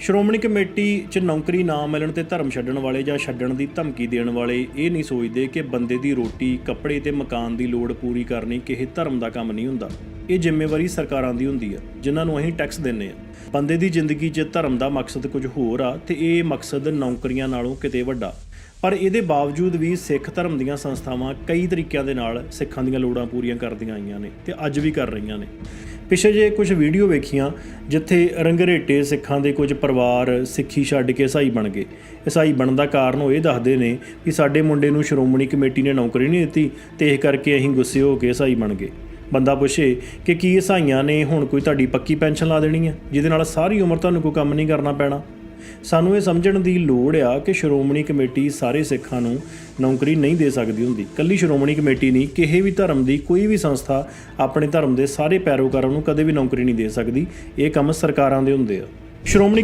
Shiromani committee 'ਚ ਨੌਕਰੀ ਨਾ ਮਿਲਣ ਤੇ ਧਰਮ ਛੱਡਣ ਵਾਲੇ ਜਾਂ ਛੱਡਣ ਦੀ ਧਮਕੀ ਦੇਣ ਵਾਲੇ ਇਹ ਨਹੀਂ ਸੋਚਦੇ ਕਿ ਬੰਦੇ ਦੀ ਰੋਟੀ, ਕੱਪੜੇ ਤੇ ਮਕਾਨ ਦੀ ਲੋੜ ਪੂਰੀ ਕਰਨੀ ਕਿਸੇ ਧਰਮ ਦਾ ਕੰਮ ਨਹੀਂ ਹੁੰਦਾ। ਇਹ ਜ਼ਿੰਮੇਵਾਰੀ ਸਰਕਾਰਾਂ ਦੀ ਹੁੰਦੀ ਆ ਜਿਨ੍ਹਾਂ ਨੂੰ ਅਸੀਂ ਟੈਕਸ ਦਿੰਨੇ ਆ ਬੰਦੇ ਦੀ ਜ਼ਿੰਦਗੀ 'ਚ ਧਰਮ ਦਾ ਮਕਸਦ ਕੁਝ ਹੋਰ ਆ ਤੇ ਇਹ ਮਕਸਦ ਨੌਕਰੀਆਂ ਨਾਲੋਂ ਕਿਤੇ ਵੱਡਾ। ਪਰ ਇਹਦੇ ਬਾਵਜੂਦ ਵੀ ਸਿੱਖ ਧਰਮ ਦੀਆਂ ਸੰਸਥਾਵਾਂ ਕਈ ਤਰੀਕਿਆਂ ਦੇ ਨਾਲ ਸਿੱਖਾਂ ਦੀਆਂ ਲੋੜਾਂ ਪੂਰੀਆਂ ਕਰਦੀਆਂ ਆਈਆਂ ਨੇ ਤੇ ਅੱਜ ਵੀ ਕਰ ਰਹੀਆਂ ਨੇ। ਪਿਛੇ ਜੇ ਕੁਝ ਵੀਡੀਓ ਵੇਖੀਆਂ, ਜਿੱਥੇ ਰੰਗਰੇਟੇ ਸਿੱਖਾਂ ਦੇ ਕੁਝ ਪਰਿਵਾਰ ਸਿੱਖੀ ਛੱਡ ਕੇ ਈਸਾਈ ਬਣ ਗਏ। ਈਸਾਈ ਬਣਨ ਦਾ ਕਾਰਨ ਉਹ ਇਹ ਦੱਸਦੇ ਨੇ ਕਿ ਸਾਡੇ ਮੁੰਡੇ ਨੂੰ ਸ਼੍ਰੋਮਣੀ ਕਮੇਟੀ ਨੇ ਨੌਕਰੀ ਨਹੀਂ ਦਿੱਤੀ ਤੇ ਇਸ ਕਰਕੇ ਅਸੀਂ ਗੁੱਸੇ ਹੋ ਕੇ ਈਸਾਈ ਬਣ ਗਏ। ਬੰਦਾ ਪੁੱਛੇ ਕਿ ਕੀ ਈਸਾਈਆਂ ਨੇ ਹੁਣ ਕੋਈ ਤੁਹਾਡੀ ਪੱਕੀ ਪੈਨਸ਼ਨ ਲਾ ਦੇਣੀ ਹੈ, ਜਿਹਦੇ ਨਾਲ ਸਾਰੀ ਉਮਰ ਤੁਹਾਨੂੰ ਕੋਈ ਕੰਮ ਨਹੀਂ ਕਰਨਾ ਪੈਣਾ? ਸਾਨੂੰ ਇਹ ਸਮਝਣ ਦੀ ਲੋੜ ਆ ਕਿ ਸ਼੍ਰੋਮਣੀ ਕਮੇਟੀ ਸਾਰੇ ਸਿੱਖਾਂ ਨੂੰ ਨੌਕਰੀ ਨਹੀਂ ਦੇ ਸਕਦੀ ਹੁੰਦੀ। ਕੱਲੀ ਸ਼੍ਰੋਮਣੀ ਕਮੇਟੀ ਨਹੀਂ, ਕਿਸੇ ਵੀ ਧਰਮ ਦੀ ਕੋਈ ਵੀ ਸੰਸਥਾ ਆਪਣੇ ਧਰਮ ਦੇ ਸਾਰੇ ਪੈਰੋਕਾਰਾਂ ਨੂੰ ਕਦੇ ਵੀ ਨੌਕਰੀ ਨਹੀਂ ਦੇ ਸਕਦੀ। ਇਹ ਕੰਮ ਸਰਕਾਰਾਂ ਦੇ ਹੁੰਦੇ ਆ। ਸ਼੍ਰੋਮਣੀ